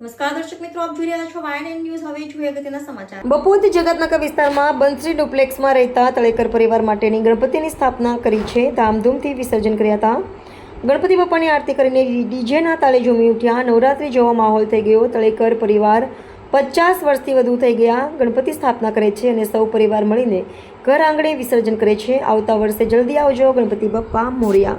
નમસ્કાર દર્શક મિત્રો, આપ જોઈ ન્યૂઝ હવે જોઈએ અગત્યના સમાચાર. બપોદ વિસ્તારમાં બંસરી ડુપ્લેક્સમાં રહેતા તળેકર પરિવાર માટેની ગણપતિની સ્થાપના કરી છે. ધામધૂમથી વિસર્જન કર્યા હતા. ગણપતિ બાપાની આરતી કરીને ડીજેના તાલે ઝૂમી ઉઠ્યા. નવરાત્રી જેવો માહોલ થઈ ગયો. તળેકર પરિવાર પચાસ વર્ષથી વધુ થઈ ગયા. ગણપતિ સ્થાપના કરે છે અને સૌ પરિવાર મળીને ઘર આંગણે વિસર્જન કરે છે. આવતા વર્ષે જલ્દી આવજો ગણપતિ બપ્પા મોર્યા.